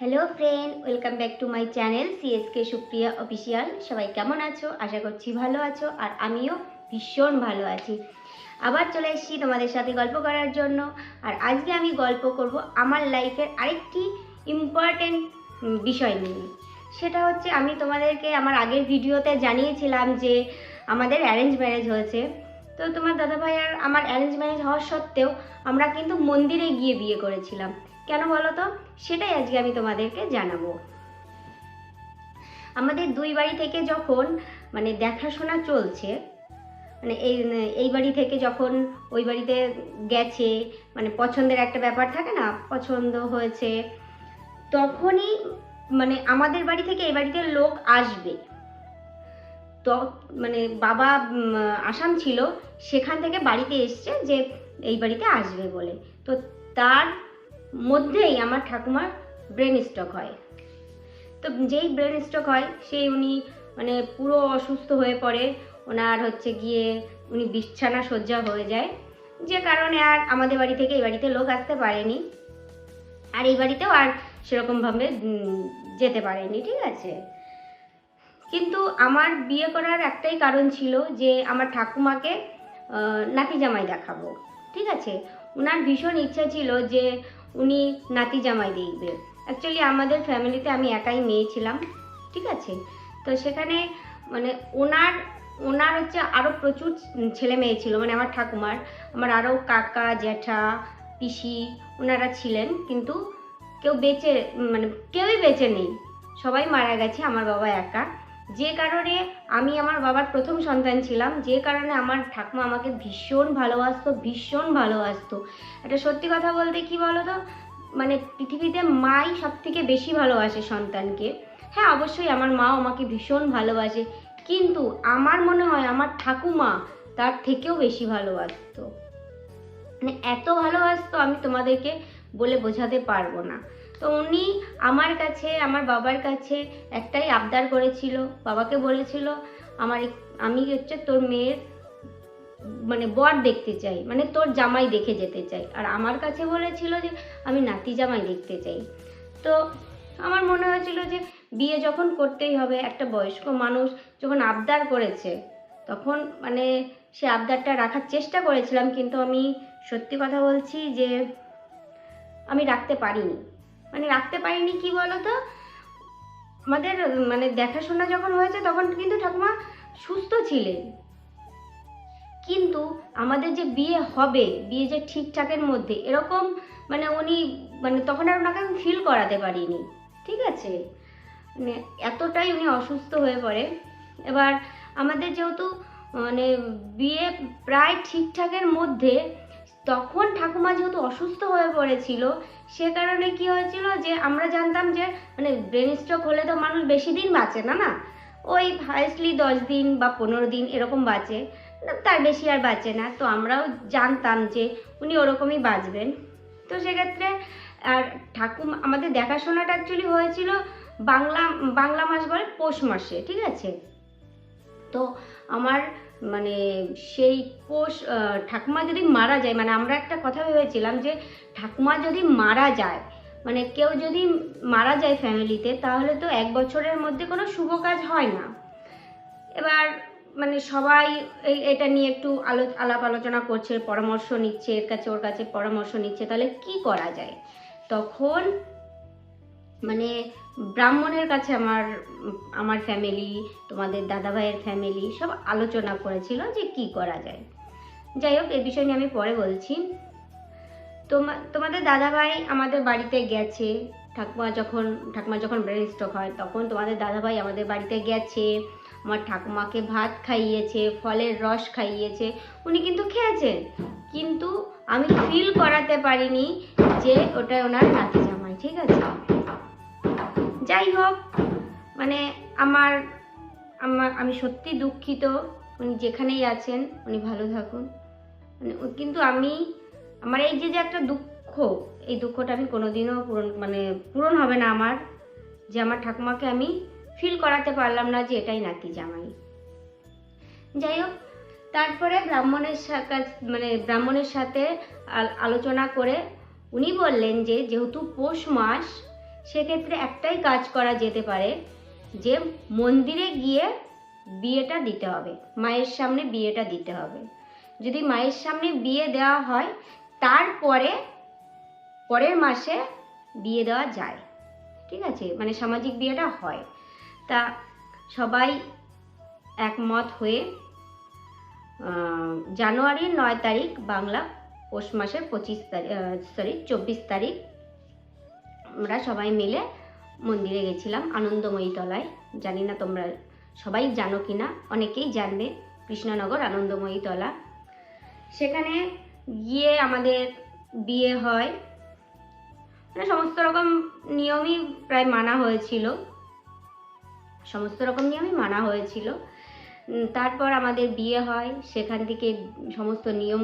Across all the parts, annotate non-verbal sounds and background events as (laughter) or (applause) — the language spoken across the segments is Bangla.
Hello friend welcome back to my channel CSK Supriya official সবাই কেমন আছো? আশা করছি ভালো আছো, আর আমিও ভীষণ ভালো আছি। আবার চলে এসেছি তোমাদের সাথে গল্প করার জন্য। আর আজকে আমি গল্প করব আমার লাইফের আরেকটি ইম্পর্ট্যান্ট বিষয় নিয়ে। সেটা হচ্ছে আমি তোমাদেরকে আমার আগের ভিডিওতে জানিয়েছিলাম যে আমাদের অ্যারেঞ্জ ম্যারেজ হয়েছে। তো তোমার দাদাভাই আর আমার অ্যারেঞ্জ ম্যারেজ হওয়ার সত্ত্বেও আমরা কিন্তু মন্দিরে গিয়ে বিয়ে করেছিলাম। কেন বলো তো? সেটাই আজকে আমি তোমাদেরকে জানাব। আমাদের দুই বাড়ি থেকে যখন মানে দেখাশোনা চলছে মানে এই এই বাড়ি থেকে যখন ওই বাড়িতে গেছে মানে পছন্দের একটা ব্যাপার থাকে না, পছন্দ হয়েছে, তখনই মানে আমাদের বাড়ি থেকে এই বাড়িতে লোক আসবে। তো মানে বাবা আসাম ছিল, সেখান থেকে বাড়িতে এসছে যে এই বাড়িতে আসবে বলে। তো তার মধ্যেই আমার ঠাকুমার ব্রেন স্ট্রোক হয়। তো যেই ব্রেন স্ট্রোক হয়, সেই উনি মানে পুরো অসুস্থ হয়ে পড়ে। ওনার হচ্ছে গিয়ে উনি বিছানা শয্যা হয়ে যায়। যে কারণে আর আমাদের বাড়ি থেকে এই বাড়িতে লোক আসতে পারেনি। আর এই বাড়িতেও আর সেরকমভাবে যেতে পারেনি, ঠিক আছে? কিন্তু আমার বিয়ে করার একটাই কারণ ছিল যে আমার ঠাকুমাকে নাতি জামাই দেখাবো, ঠিক আছে? ওনার ভীষণ ইচ্ছা ছিল যে উনি নাতি জামাই দেখবে অ্যাকচুয়ালি আমাদের ফ্যামিলিতে আমি একাই মেয়ে ছিলাম, ঠিক আছে? তো সেখানে মানে ওনার ওনার হচ্ছে আরও প্রচুর ছেলে মেয়ে ছিল মানে আমার ঠাকুমার, আমার আরও কাকা, জ্যাঠা, পিসি ওনারা ছিলেন, কিন্তু কেউ বেঁচে মানে কেউই বেঁচে নেই। সবাই মারা গেছে, আমার বাবা একা। যে কারণে আমি আমার বাবার প্রথম সন্তান ছিলাম, যে কারণে আমার ঠাকুমা আমাকে ভীষণ ভালোবাসতো ভীষণ ভালোবাসতো। এটা সত্যি কথা বলতে কি বলো তো মানে পৃথিবীতে মাই সব থেকে বেশি ভালোবাসে সন্তানকে। হ্যাঁ অবশ্যই আমার মাও আমাকে ভীষণ ভালোবাসে, কিন্তু আমার মনে হয় আমার ঠাকুমা তার থেকেও বেশি ভালোবাসতো। মানে এত ভালোবাসতো আমি তোমাদেরকে বলে বোঝাতে পারব না। তো উনি আমার কাছে, আমার বাবার কাছে একটাই আবদার করেছিল। বাবাকে বলেছিল, আমার আমি হচ্ছে তোর মেয়ের মানে বর দেখতে চাই মানে তোর জামাই দেখে যেতে চাই। আর আমার কাছে বলেছিল যে, আমি নাতি জামাই দেখতে চাই। তো আমার মনে হয়েছিল যে, বিয়ে যখন করতেই হবে, একটা বয়স্ক মানুষ যখন আবদার করেছে, তখন মানে সে আবদারটা রাখার চেষ্টা করেছিলাম, কিন্তু আমি সত্যি কথা বলছি যে, আমি রাখতে পারিনি। মানে রাখতে পারিনি, কি বলো তো আমাদের মানে দেখাশোনা যখন হয়েছে তখন কিন্তু ঠাকুমা সুস্থ ছিলেন। কিন্তু আমাদের যে বিয়ে হবে, বিয়ে যে ঠিকঠাকের মধ্যে, এরকম মানে উনি মানে তখন আর ওনাকে আমি ফিল করাতে পারিনি, ঠিক আছে? মানে এতটাই উনি অসুস্থ হয়ে পড়ে। এবার আমাদের যেহেতু মানে বিয়ে প্রায় ঠিকঠাকের মধ্যে তখন ঠাকুমা যেহেতু অসুস্থ হয়ে পড়েছিল, সে কারণে কি হয়েছিল যে আমরা জানতাম যে মানে ব্রেন স্ট্রোক হলে তো মানুষ বেশি দিন বাঁচে না না? ওই হাইস্টলি দশ দিন বা পনেরো দিন এরকম বাঁচে, তার বেশি আর বাঁচে না। তো আমরাও জানতাম যে উনি ওরকমই বাঁচবেন। তো সেক্ষেত্রে, আর ঠাকুমা, আমাদের দেখাশোনাটা অ্যাকচুয়ালি হয়েছিল বাংলা বাংলা মাস বলে পৌষ মাসে, ঠিক আছে? তো আমার মানে সেই পৌষ ঠাকুমা যদি মারা যায় মানে আমরা একটা কথা ভেবেছিলাম যে ঠাকুমা যদি মারা যায় মানে কেউ যদি মারা যায় ফ্যামিলিতে, তাহলে তো এক বছরের মধ্যে কোনো শুভ কাজ হয় না। এবার মানে সবাই এই, এটা নিয়ে একটু আলো, আলাপ আলোচনা করছে, পরামর্শ নিচ্ছে, এর কাছে, ওর কাছে পরামর্শ নিচ্ছে, তাহলে কি করা যায়? তখন মানে ব্রাহ্মণের কাছে আমার আমার ফ্যামিলি তোমাদের দাদাভাইয়ের ফ্যামিলি সব আলোচনা করেছিল যে কি করা যায়। যাই হোক, এ বিষয় নিয়ে আমি পরে বলছি। তোমা, তোমাদের দাদাভাই আমাদের বাড়িতে গেছে। ঠাকুমা যখন ঠাকুমা যখন ব্রেন স্ট্রোক হয়, তখন তোমাদের দাদাভাই আমাদের বাড়িতে গেছে। আমার ঠাকুমাকে ভাত খাইয়েছে, ফলের রস খাইয়েছে, উনি কিন্তু খেয়েছেন। কিন্তু আমি ফিল করাতে পারিনি যে ওটা ওনার নাতি জামাই, ঠিক আছে? যাই হোক মানে আমার আমার, আমি সত্যি দুঃখিত উনি যেখানেই আছেন, উনি ভালো থাকুন। মানে কিন্তু আমি, আমার এই যে যে একটা দুঃখ, এই দুঃখটা আমি কোনোদিনও পূরণ মানে পূরণ হবে না আমার, যে আমার ঠাকুমাকে আমি ফিল করাতে পারলাম না যে এটাই নাতি জামাই। যাই হোক তারপরে ব্রাহ্মণের মানে ব্রাহ্মণের সাথে আলোচনা করে উনি বললেন যে, যেহেতু পৌষ মাস সেক্ষেত্রে একটাই কাজ করা যেতে পারে যে মন্দিরে গিয়ে বিয়েটা দিতে হবে, মায়ের সামনে বিয়েটা দিতে হবে। যদি মায়ের সামনে বিয়ে দেওয়া হয়, তারপরে পরের মাসে বিয়ে দেওয়া যায়। ঠিক আছে? মানে সামাজিক বিয়েটা হয়। তা সবাই একমত হয়ে জানুয়ারির নয় তারিখ, বাংলা পৌষ মাসের পঁচিশ তারিখ সরি চব্বিশ তারিখ আমরা সবাই মিলে মন্দিরে গেছিলাম আনন্দময়ী তলায় জানি না তোমরা সবাই জানো কি না অনেকেই জানবে, কৃষ্ণনগর আনন্দময়ী তলা সেখানে গিয়ে আমাদের বিয়ে হয়। মানে সমস্ত রকম নিয়মই প্রায় মানা হয়েছিল। সমস্ত রকম নিয়মই মানা হয়েছিল। তারপর আমাদের বিয়ে হয়, সেখান থেকে সমস্ত নিয়ম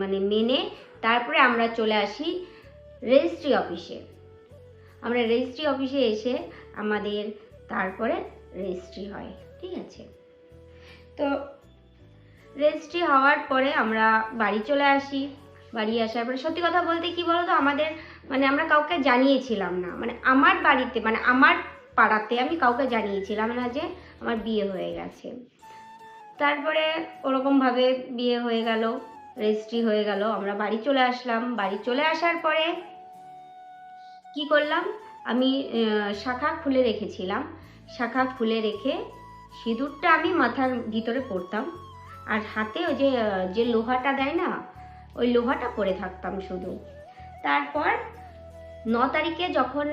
মানে মেনে তারপরে আমরা চলে আসি রেজিস্ট্রি অফিসে। আমরা রেজিস্ট্রি অফিসে এসে আমাদের তারপরে রেজিস্ট্রি হয়, ঠিক আছে? তো রেজিস্ট্রি হওয়ার পরে আমরা বাড়ি চলে আসি। বাড়ি আসার পরে সত্যি কথা বলতে কি বলতো? আমাদের মানে আমরা কাউকে জানিয়েছিলাম না। মানে আমার বাড়িতে মানে আমার পাড়াতে আমি কাউকে জানিয়েছিলাম না যে আমার বিয়ে হয়ে গেছে। তারপরে ওরকমভাবে বিয়ে হয়ে গেল রেজিস্ট্রি হয়ে গেল। আমরা বাড়ি চলে আসলাম। বাড়ি চলে আসার পরে কি করলাম? আমি শাখা খুলে রেখেছিলাম। শাখা খুলে রেখে সিঁদুরটা আমি মাথার ভিতরে পরতাম আর হাতে ওই যে যে লোহাটা দেয় না, ওই লোহাটা পরে থাকতাম শুধু। তারপর ন তারিখে যখন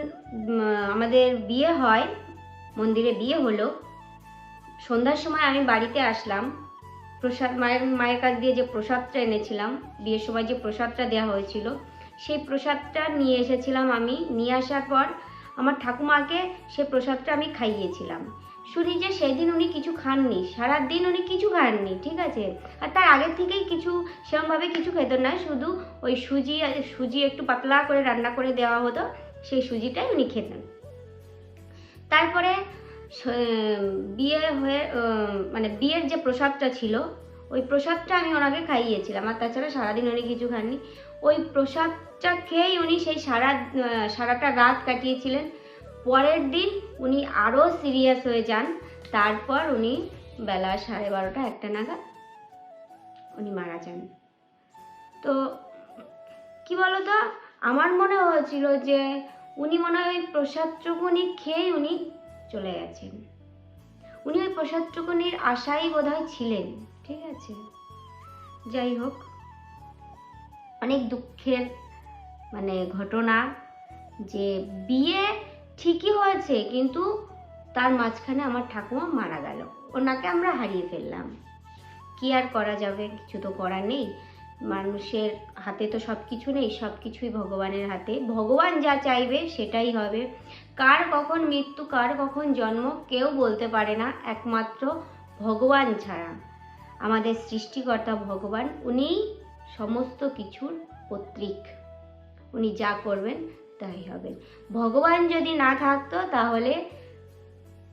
আমাদের বিয়ে হয়, মন্দিরে বিয়ে হলো, সন্ধ্যার সময় আমি বাড়িতে আসলাম। প্রসাদ, মায়ের মায়ের কাছ দিয়ে যে প্রসাদটা এনেছিলাম, বিয়ের সময় যে প্রসাদটা দেওয়া হয়েছিল সেই প্রসাদটা নিয়ে এসেছিলাম আমি। নিয়ে আসার পর আমার ঠাকুমাকে সে প্রসাদটা আমি খাইয়েছিলাম। শুনি যে সেদিন উনি কিছু খাননি, সারাদিন উনি কিছু খাননি, ঠিক আছে? আর তার আগের থেকেই কিছু সেরকমভাবে কিছু খেতেন না, শুধু ওই সুজি সুজি একটু পাতলা করে রান্না করে দেওয়া হতো, সেই সুজিটাই উনি খেতেন। তারপরে বিয়ে হয়ে মানে বিয়ের যে প্রসাদটা ছিল, ওই প্রসাদটা আমি ওনাকে খাইয়েছিলাম। আর তাছাড়া সারাদিন উনি কিছু খাননি। ওই প্রসাদটা খেয়েই উনি সেই সারা সারাটা রাত কাটিয়েছিলেন। পরের দিন উনি আরও সিরিয়াস হয়ে যান। তারপর উনি বেলা সাড়ে বারোটা, একটা নাগাদ উনি মারা যান। তো কি বলতো, আমার মনে হয়েছিল যে উনি মনে হয় ওই প্রসাদটুকুনি খেয়েই উনি চলে গেছেন। উনি ওই প্রসাদটুকুনির আশাই বোধহয় ছিলেন, ঠিক আছে? যাই হোক অনেক দুঃখের মানে ঘটনা যে বিয়ে ঠিকই হয়েছে, কিন্তু তার মাঝখানে আমার ঠাকুমা মারা গেল। ওনাকে আমরা হারিয়ে ফেললাম। কি আর করা যাবে? কিছু তো করার নেই। মানুষের হাতে তো সব কিছু নেই সব কিছুই ভগবানের হাতে। ভগবান যা চাইবে সেটাই হবে। কার কখন মৃত্যু, কার কখন জন্ম, কেউ বলতে পারে না। একমাত্র ভগবান ছাড়া। আমাদের সৃষ্টিকর্তা ভগবান, উনিই সমস্ত কিছুর পত্রিক। উনি যা করবেন তাই হবে। ভগবান যদি না থাকতো তাহলে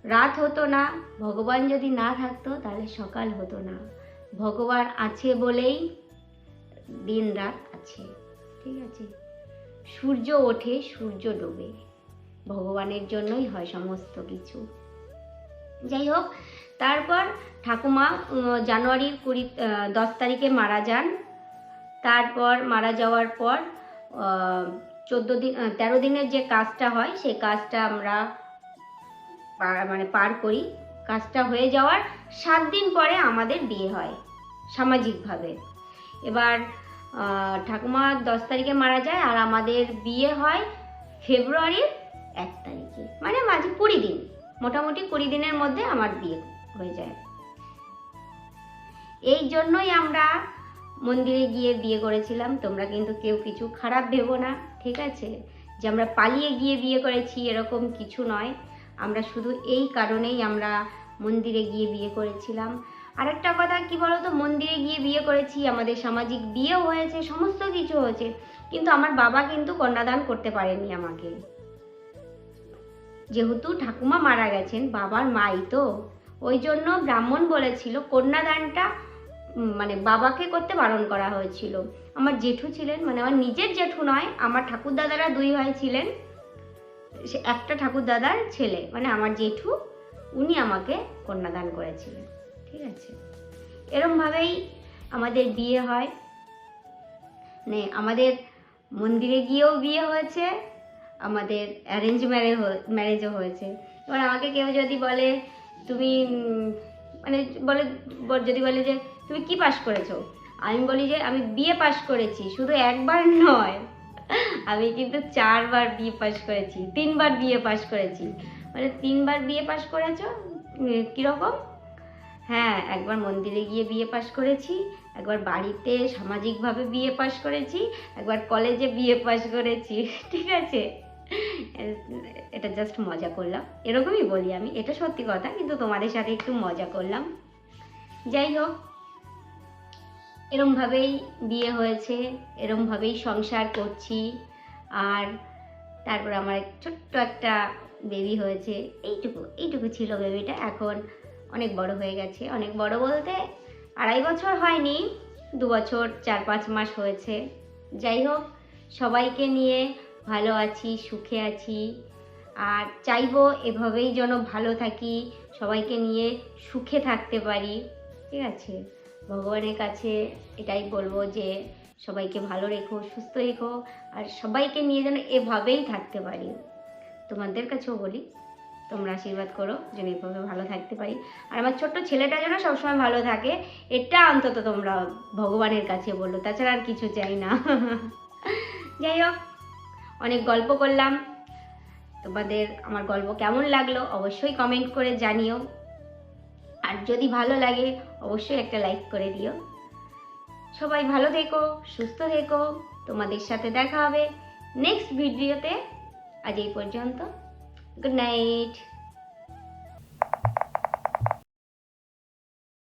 রাত হতো না। ভগবান যদি না থাকতো তাহলে সকাল হতো না। ভগবান আছে বলেই দিন রাত আছে। ঠিক আছে? সূর্য ওঠে, সূর্য ডোবে। ভগবানের জন্যই হয় সমস্ত কিছু। যাই হোক, তারপর ঠাকুমা জানুয়ারির কুড়ি দশ তারিখে মারা যান। তারপর মারা যাওয়ার পর চোদ্দ দিন তেরো দিনের যে কাজটা হয়, সেই কাজটা আমরা মানে পার করি। কাজটা হয়ে যাওয়ার সাত দিন পরে আমাদের বিয়ে হয়, সামাজিকভাবে। এবার ঠাকুমা দশ তারিখে মারা যায় আর আমাদের বিয়ে হয় ফেব্রুয়ারির এক তারিখে। মানে মাঝে কুড়ি দিন, মোটামুটি কুড়ি দিনের মধ্যে আমার বিয়ে হয়ে যায়। এই জন্যই আমরা মন্দিরে গিয়ে বিয়ে করেছিলাম, তোমরা কিন্তু কেউ কিছু খারাপ ভেবো না, ঠিক আছে? যে আমরা পালিয়ে গিয়ে বিয়ে করেছি এরকম কিছু নয়। আমরা শুধু এই কারণেই আমরা মন্দিরে গিয়ে বিয়ে করেছিলাম। আরেকটা কথা, কি বলতো? মন্দিরে গিয়ে বিয়ে করেছি, আমাদের সামাজিক বিয়েও হয়েছে, সমস্ত কিছু হয়েছে। কিন্তু আমার বাবা কিন্তু কন্যাদান করতে পারেনি আমাকে। যেহেতু ঠাকুমা মারা গেছেন, বাবার মাই তো। ওই জন্য ব্রাহ্মণ বলেছিল, কন্যাদানটা মানে বাবাকে করতে বারণ করা হয়েছিল। আমার জেঠু ছিলেন মানে আমার নিজের জেঠু নয়, আমার ঠাকুর দাদারা দুই ভাই ছিলেন। সে একটা ঠাকুর দাদার ছেলে মানে আমার জেঠু, উনি আমাকে কন্যাদান করেছিলেন, ঠিক আছে? এরমভাবেই আমাদের বিয়ে হয়। মানে আমাদের মন্দিরে গিয়েও বিয়ে হয়েছে, আমাদের অ্যারেঞ্জ ম্যারেজ ম্যারেজও হয়েছে। এবার আমাকে কেউ যদি বলে, তুমি মানে বলে, যদি বলে যে তুমি কি পাশ করেছ? আমি বলি যে আমি বিয়ে পাশ করেছি, শুধু একবার নয়। আমি কিন্তু চারবার বিয়ে পাশ করেছি, তিনবার বিয়ে পাশ করেছি। মানে তিনবার বিয়ে পাশ করেছ? কীরকম? হ্যাঁ একবার মন্দিরে গিয়ে বিয়ে পাশ করেছি, একবার বাড়িতে সামাজিকভাবে বিয়ে পাশ করেছি, একবার কলেজে বিয়ে পাশ করেছি, (laughs) ঠিক আছে? এটা জাস্ট মজা করলাম। এরকমই বলি আমি, এটা সত্যি কথা, কিন্তু তোমাদের সাথে একটু মজা করলাম। যাই হোক এরমভাবেই বিয়ে হয়েছে এরমভাবেই সংসার করছি। আর তারপর আমার ছোট্ট একটা বেবি হয়েছে, এইটুকু এইটুকু ছিল বেবিটা এখন অনেক বড় হয়ে গেছে। অনেক বড় বলতে আড়াই বছর হয়নি, দু বছর, চার, পাঁচ মাস হয়েছে। যাই হোক, সবাইকে নিয়ে ভালো আছি, সুখে আছি। আর চাইব এভাবেই যেন ভালো থাকি, সবাইকে নিয়ে সুখে থাকতে পারি। ঠিক আছে? ভগবানের কাছে এটাই বলব যে সবাইকে ভালো রেখো, সুস্থ রেখো, আর সবাইকে নিয়ে যেন এভাবেই থাকতে পারি। তোমাদের কাছেও বলি, তোমরা আশীর্বাদ করো যেন এভাবে ভালো থাকতে পারি। আর আমার ছোট্ট ছেলেটা যেন সবসময় ভালো থাকে, এটা অন্তত তোমরা ভগবানের কাছে বলো, তাছাড়া আর কিছু চাই না। (laughs) যাই হোক, অনেক গল্প করলাম। তোমাদের আমার গল্প কেমন লাগল অবশ্যই কমেন্ট করে জানিও। আর যদি ভালো লাগে অবশ্যই একটা লাইক করে দিও। সবাই ভালো থেকো, সুস্থ থেকো। তোমাদের সাথে দেখা হবে নেক্সট ভিডিওতে আজ এই পর্যন্ত। Good night